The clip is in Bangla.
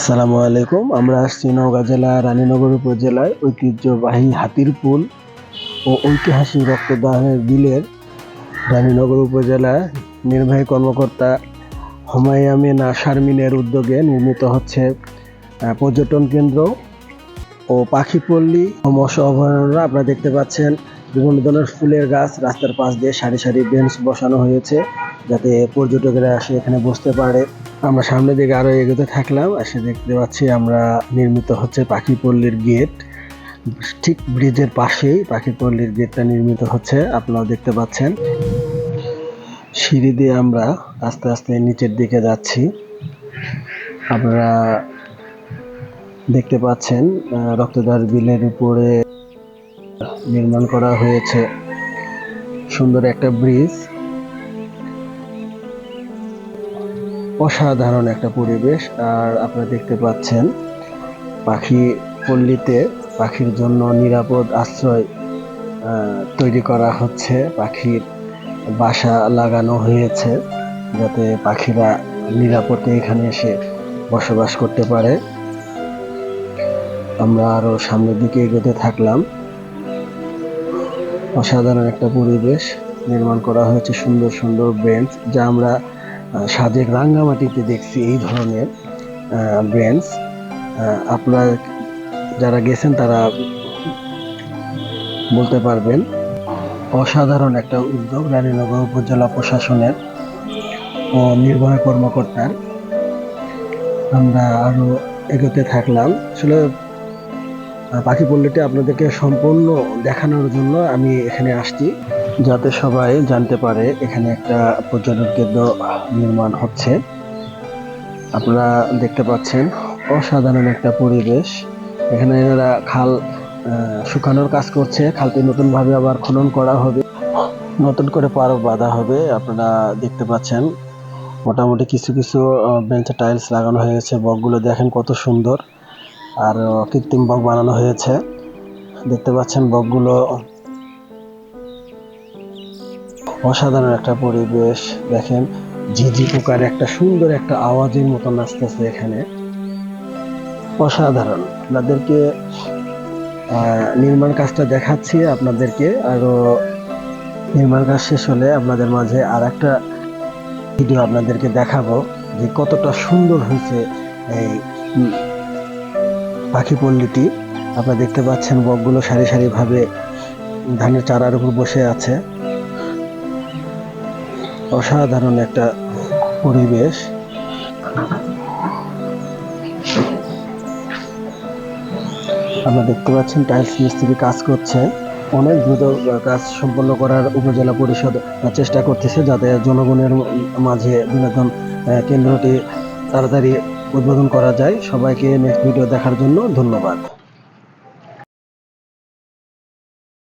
আসসালামু আলাইকুম। আমরা আসছি নওগাঁ জেলা, রানীনগর উপজেলায়। ঐতিহ্যবাহী হাতির পুল ও ঐতিহাসিক রক্তদানের বিলের রানীনগর উপজেলা নির্বাহী কর্মকর্তা হুমায়ুন মিনা শারমিনের উদ্যোগে নির্মিত হচ্ছে পর্যটন কেন্দ্র ও পাখিপল্লী ও মৎস্য অভয়ারণ্য আপনারা দেখতে পাচ্ছেন। বিভিন্ন ধরনের ফুলের গাছ রাস্তার পাশ দিয়ে সারি সারি বেঞ্চ বসানো হয়েছে। যাতে পর্যটকেরা আসে এখানে বসতে পারে। আমরা সামনের দিকে আরও এগোতে থাকলাম, এসে দেখতে পাচ্ছি আমরা নির্মিত হচ্ছে পাখিপল্লীর গেট। ঠিক ব্রিজের পাশেই পাখি পাখিপল্লীর গেটটা নির্মিত হচ্ছে আপনারা দেখতে পাচ্ছেন। সিঁড়ি দিয়ে আমরা আস্তে আস্তে নিচের দিকে যাচ্ছি। আপনারা দেখতে পাচ্ছেন রক্তদার বিলের উপরে নির্মাণ করা হয়েছে। সুন্দর একটা ব্রিজ। অসাধারণ একটা পরিবেশ, আর আপনারা দেখতে পাচ্ছেন পাখি পল্লীতে পাখির জন্য নিরাপদ আশ্রয় তৈরি করা হচ্ছে। পাখির বাসা লাগানো হয়েছে যাতে পাখিরা নিরাপদে এখানে এসে বসবাস করতে পারে। আমরা আরও সামনের দিকে এগোতে থাকলাম। অসাধারণ একটা পরিবেশ নির্মাণ করা হয়েছে, সুন্দর সুন্দর বেঞ্চ যা আমরা সাজেক রাঙ্গামাটিতে দেখছি এই ধরনের বেঞ্চ আপনার যারা গেছেন তারা বলতে পারবেন, অসাধারণ একটা উদ্যোগ রানীনগর উপজেলা প্রশাসনের ও নির্বাহী কর্মকর্তার। আমরা আরও এগোতে থাকলাম। আসলে পাখি পল্লীটি আপনাদেরকে সম্পূর্ণ দেখানোর জন্য আমি এখানে আসছি। যাতে সবাই জানতে পারে, এখানে একটা পর্যটন কেন্দ্র নির্মাণ হচ্ছে। আপনারা দেখতে পাচ্ছেন, অসাধারণ একটা পরিবেশ। এখানে এনারা খাল শুকানোর কাজ করছে, খালটি নতুন ভাবে আবার খনন করা হবে। নতুন করে পারক বাঁধা হবে, আপনারা দেখতে পাচ্ছেন। মোটামুটি কিছু কিছু বেঞ্চে টাইলস লাগানো হয়েছে, বকগুলো দেখেন কত সুন্দর। আর কৃত্রিম বক বানানো হয়েছে। দেখতে পাচ্ছেন বকগুলো অসাধারণ একটা পরিবেশ, দেখেন ঝিঝি পোকার একটা সুন্দর একটা আওয়াজের মতো নাচতেছে এখানে। অসাধারণ। আপনাদেরকে নির্মাণ কাজটা দেখাচ্ছি আপনাদেরকে। আরও নির্মাণ কাজ শেষ হলে আপনাদের মাঝে আর একটা ভিডিও আপনাদেরকে দেখাবো যে কতটা সুন্দর হয়েছে এই পাখি পল্লীটি। আপনারা দেখতে পাচ্ছেন বকগুলো সারি সারিভাবে ধানের চারার উপর বসে আছে। অসাধারণ একটা পরিবেশ। আমরা দেখতে পাচ্ছেন টাইলস মিস্ত্রি কাজ করছে। অনেক দ্রুত কাজ সম্পন্ন করার উপজেলা পরিষদ চেষ্টা করতেছে যাতে জনগণের মাঝে বিনোদন কেন্দ্রটি তাড়াতাড়ি উদ্বোধন করা যায়। সবাইকে নেক্সট ভিডিও দেখার জন্য ধন্যবাদ।